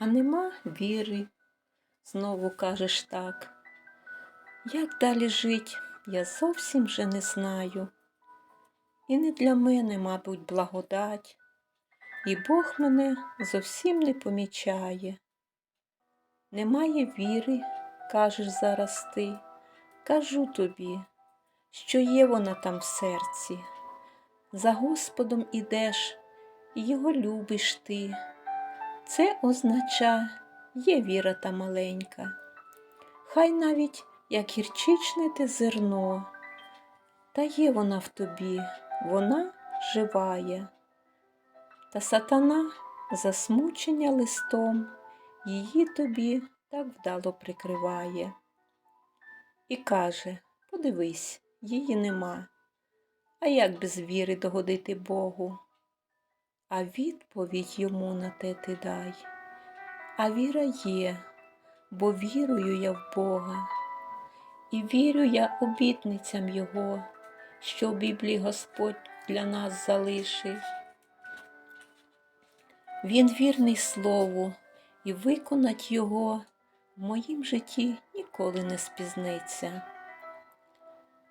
А нема віри, знову кажеш так. Як далі жить, я зовсім вже не знаю. І не для мене, мабуть, благодать, і Бог мене зовсім не помічає. Немає віри, кажеш зараз ти, кажу тобі, що є вона там в серці. За Господом ідеш, і його любиш ти. Це означає, є віра та маленька. Хай навіть як гірчичне те зерно, та є вона в тобі, вона живає. Та сатана засмучення листом її тобі так вдало прикриває. І каже: подивись, її нема. А як без віри догодити Богу? А відповідь йому на те ти дай. А віра є, бо вірую я в Бога, і вірю я обітницям Його, що в Біблії Господь для нас залишив. Він вірний Слову, і виконать Його в моїм житті ніколи не спізниться.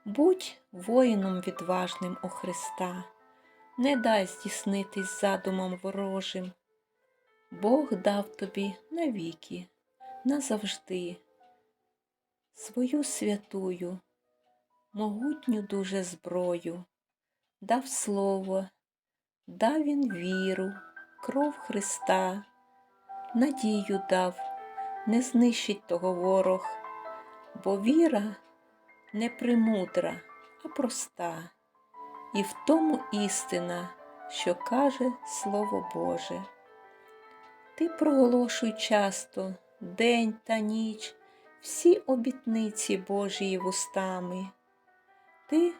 Будь воїном відважним у Христа, не дай здійснитись задумам ворожим. Бог дав тобі навіки, назавжди, свою святую, могутню дуже зброю, дав слово, дав він віру, кров Христа, надію дав, не знищить того ворог, бо віра не премудра, а проста, і в тому істина, що каже Слово Боже. Ти проголошуй часто день та ніч всі обітниці Божії вустами. Ти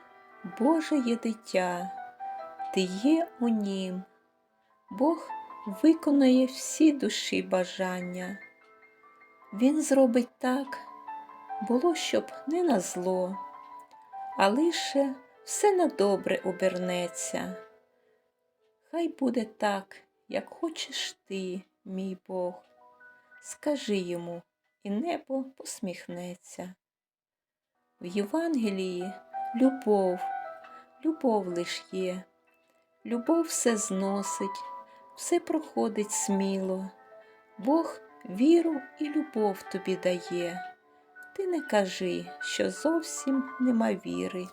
Боже є дитя, ти є у нім. Бог виконає всі душі бажання. Він зробить так, було, щоб не на зло, а лише все на добре обернеться. Хай буде так, як хочеш ти, мій Бог. Скажи йому, і небо посміхнеться. В Євангелії любов, любов лиш є, любов все зносить, все проходить сміло. Бог віру і любов тобі дає. Ти не кажи, що зовсім нема віри.